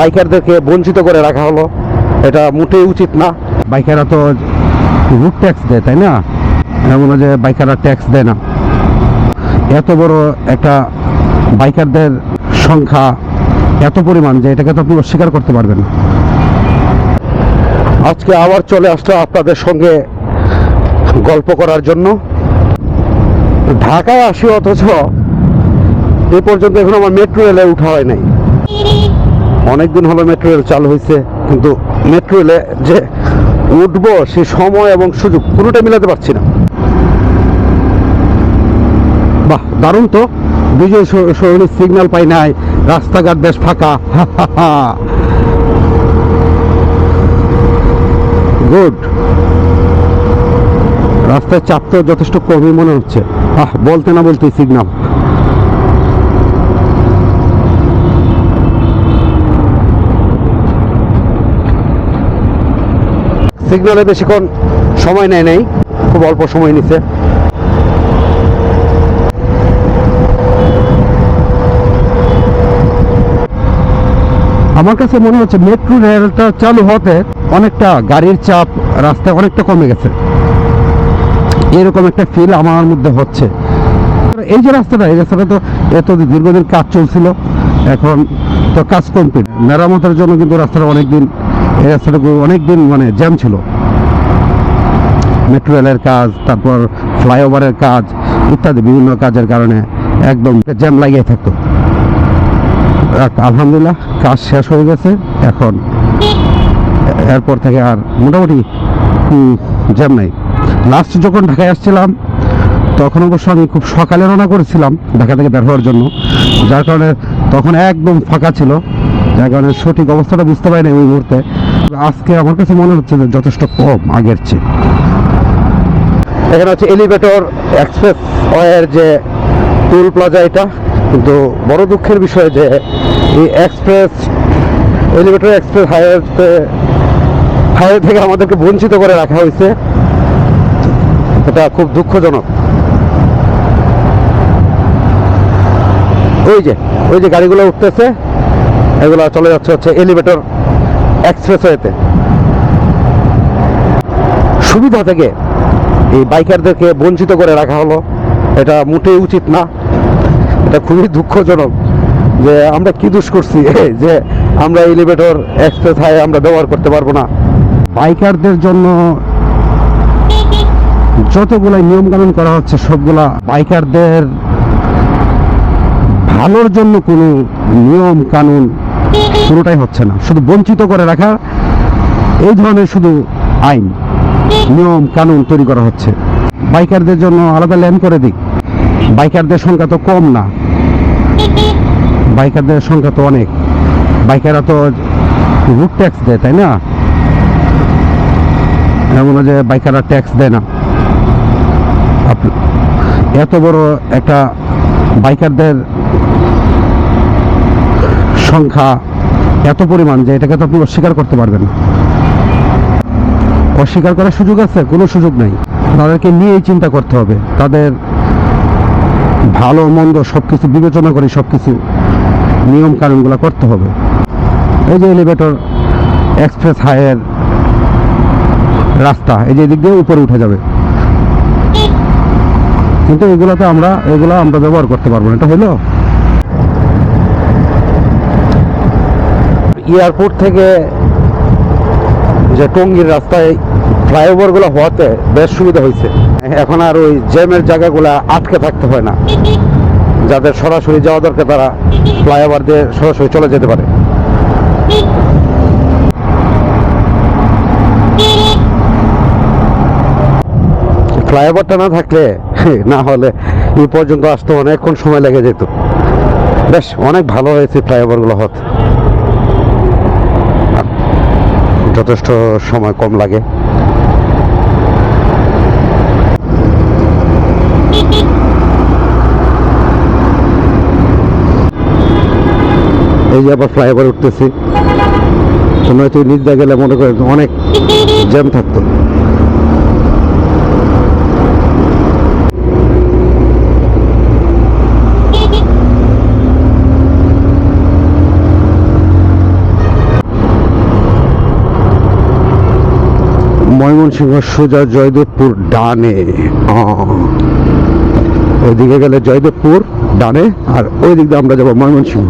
বাইকারদেরকে বঞ্চিত করে রাখা হলো। এটা মোটেই উচিত না। বাইকাররা তো রুট ট্যাক্স দেয় তাই না? এমন যে বাইকাররা ট্যাক্স দেয় না। এত বড় একটা বাইকারদের সংখ্যা এত পরিমাণ যে এটাকে তো আপনি অস্বীকার করতে পারবেন না। আজকে আবার চলে আসলো আপনাদের সঙ্গে গল্প করার জন্য। ঢাকায় আসি অথচ এ পর্যন্ত এখন আমার মেট্রো রেলে উঠা হয় নাই। অনেকদিন হলো মেট্রো রেল চালু হয়েছে কিন্তু মেট্রো রেলে যে উঠবো সে সময় এবং সুযোগ পুরোটা মিলাতে পারছি না। বাহ, দারুণ তো। স- সরণির সিগন্যাল পাই নাই, রাস্তাঘাট বেশ ফাঁকা। গুড রাস্তায় চাপ তো যথেষ্ট কমই মনে হচ্ছে। আহ বলতে না বলতে সিগন্যাল সিগন্যালে বেশিক্ষণ সময় নেয় নেই, খুব অল্প সময় নিছে। আমার কাছে মনে হচ্ছে মেট্রো রেলটা চালু হতে অনেকটা গাড়ির চাপ রাস্তায় অনেকটা কমে গেছে। এরকম একটা ফিল আমার মধ্যে হচ্ছে। এই যে রাস্তাটা, এই রাস্তাটা তো এত দীর্ঘদিন কাজ চলছিল, এখন তো কাজ কমপ্লিট মেরামতের জন্য কিন্তু রাস্তাটা অনেক দিন এই রাস্তাটা অনেক দিন মানে জ্যাম ছিল। মেট্রো রেলের কাজ, তারপর ফ্লাইওভারের কাজ, ইত্যাদি বিভিন্ন কাজের কারণে একদম জ্যাম লাগিয়ে থাকতো। আলহামদুলিল্লাহ, কাজ শেষ হয়ে গেছে, এখন এরপর থেকে আর মোটামুটি জ্যাম নাই। লাস্ট যখন ঢাকায় আসছিলাম, তখন অবশ্য আমি খুব সকালে রওনা করেছিলাম ঢাকা থেকে বের হওয়ার জন্য, যার কারণে তখন একদম ফাঁকা ছিল, যার কারণে সঠিক অবস্থাটা বুঝতে পারিনি ওই মুহূর্তে। আজকে আমার কাছে মনে হচ্ছে যে যথেষ্ট কম আগের চেয়ে। এখানে হচ্ছে এলিভেটর এক্সপ্রেস ওয়ের যে টুল প্লাজা এটা। কিন্তু বড় দুঃখের বিষয় যে এই এক্সপ্রেস, এলিভেটর এক্সপ্রেস হাইওয়েতে, হাইওয়ে থেকে আমাদেরকে বঞ্চিত করে রাখা হয়েছে। এটা খুব দুঃখজনক। ওই যে ওই যে গাড়িগুলো উঠতেছে, এগুলো চলে যাচ্ছে হচ্ছে এলিভেটর এক্সপ্রেসওয়েতে সুবিধা থেকে এই বাইকারদেরকে বঞ্চিত করে রাখা হলো। এটা মোটেই উচিত না। এটা খুবই দুঃখজনক যে আমরা কি দোষ করছি যে আমরা এলিভেটর এক্সপ্রেস হাই আমরা ব্যবহার করতে পারব না। বাইকারদের জন্য যতগুলা নিয়ম কানুন করা হচ্ছে, সবগুলা বাইকারদের ভালোর জন্য কোনো নিয়ম কানুন পুরোটাই হচ্ছে না। শুধু বঞ্চিত করে রাখা, এই ধরনের শুধু আইন, নিয়ম, কানুন তৈরি করা হচ্ছে। বাইকারদের জন্য আলাদা ল্যান করে দিক বাইকারদের সংখ্যা তো কম না। বাইকারদের সংখ্যা তো অনেক। বাইকাররা তো রুট ট্যাক্স দেয়, তাই না? এমন যে বাইকাররা ট্যাক্স দেয় না। এত বড় একটা বাইকারদের সংখ্যা এত পরিমাণ যে এটাকে তো আপনি অস্বীকার করতে পারবেন। অস্বীকার করার সুযোগ আছে, কোনো সুযোগ নাই। তাদেরকে নিয়েই চিন্তা করতে হবে। তাদের ভালো, মন্দ সব কিছু বিবেচনা করে সব কিছু নিয়ম কানুনগুলো করতে হবে। এই যে এলিভেটর এক্সপ্রেস হাইয়ের রাস্তা, এই যে এদিক দিয়ে উপরে উঠে যাবে। কিন্তু এগুলোতে আমরা, এগুলো আমরা ব্যবহার করতে পারব না। এটা হলো এয়ারপোর্ট থেকে যে টঙ্গীর রাস্তায় ফ্লাইওভারগুলো হওয়াতে বেশ সুবিধা হয়েছে। এখন আর ওই জ্যামের জায়গাগুলো আটকে থাকতে হয় না। যাদের সরাসরি যাওয়া দরকার, তারা ফ্লাইওভার দিয়ে সরাসরি চলে যেতে পারে। ফ্লাইওভারটা না থাকলে, না হলে এই পর্যন্ত আসতে অনেকক্ষণ সময় লেগে যেত। বেশ, অনেক ভালো হয়েছে ফ্লাইওভারগুলো হতে যথেষ্ট সময় কম লাগে। এই যে আবার ফ্লাইওভার উঠতেছি। তো নয়তো নির্দা গেলে মনে করেন অনেক জ্যাম থাকতো। ময়মনসিংহ সোজা জয়দেবপুর ডানে। ওইদিকে গেলে জয়দেবপুর ডানে, আর ওই দিক দিয়ে আমরা যাব ময়মনসিংহ।